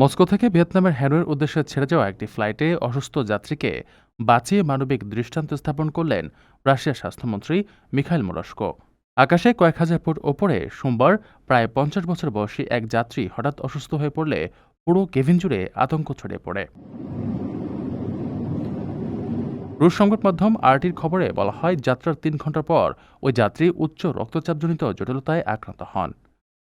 Moscow থেকে ভিয়েতনামের হ্যানোয়ের উদ্দেশ্যে ছেড়ে যাওয়া একটি ফ্লাইটে অসুস্থ যাত্রীকে বাঁচিয়ে মানবিক দৃষ্টান্ত স্থাপন করলেন রাশিয়ার স্বাস্থ্যমন্ত্রী মিখাইল মোরস্কো। আকাশে কয়েক হাজার ফুট ওপরে সোমবার প্রায় পঞ্চাশ বছর বয়সী এক যাত্রী হঠাৎ অসুস্থ হয়ে পড়লে পুরো কেভিন জুড়ে আতঙ্ক ছড়িয়ে পড়ে। রুশ সংবাদ মাধ্যম আরটির খবরে বলা হয়, যাত্রার তিন ঘণ্টা পর ওই যাত্রী উচ্চ রক্তচাপজনিত জটিলতায় আক্রান্ত হন।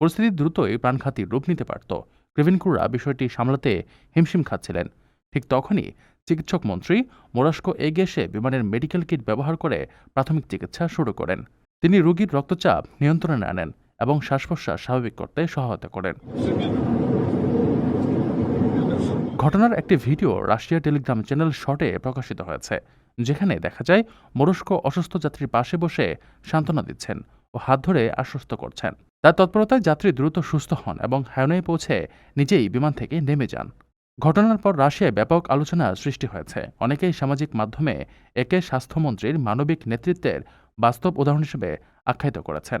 পরিস্থিতি দ্রুতই প্রাণঘাতী রূপ নিতে পারত। ক্রেভিনকুররা বিষয়টি সামলাতে হিমশিম খাচ্ছিলেন। ঠিক তখনই চিকিৎসক মন্ত্রী মোরাস্কো এগিয়ে এসে বিমানের মেডিকেল কিট ব্যবহার করে প্রাথমিক চিকিৎসা শুরু করেন। তিনি রোগীর রক্তচাপ নিয়ন্ত্রণে আনেন এবং শ্বাস প্রশ্বাস স্বাভাবিক করতে সহায়তা করেন। ঘটনার একটি ভিডিও রাশিয়া টেলিগ্রাম চ্যানেল শর্টে প্রকাশিত হয়েছে, যেখানে দেখা যায় মোরস্কো অসুস্থ যাত্রীর পাশে বসে সান্ত্বনা দিচ্ছেন ও হাত ধরে আশ্বস্ত করছেন। তার তৎপরতায় যাত্রী দ্রুত সুস্থ হন এবং হ্যানোয়ে পৌঁছে নিজেই বিমান থেকে নেমে যান। ঘটনার পর রাশিয়ায় ব্যাপক আলোচনা সৃষ্টি হয়েছে। অনেকেই সামাজিক মাধ্যমে একে স্বাস্থ্যমন্ত্রীর মানবিক নেতৃত্বের বাস্তব উদাহরণ হিসেবে আখ্যায়িত করেছেন।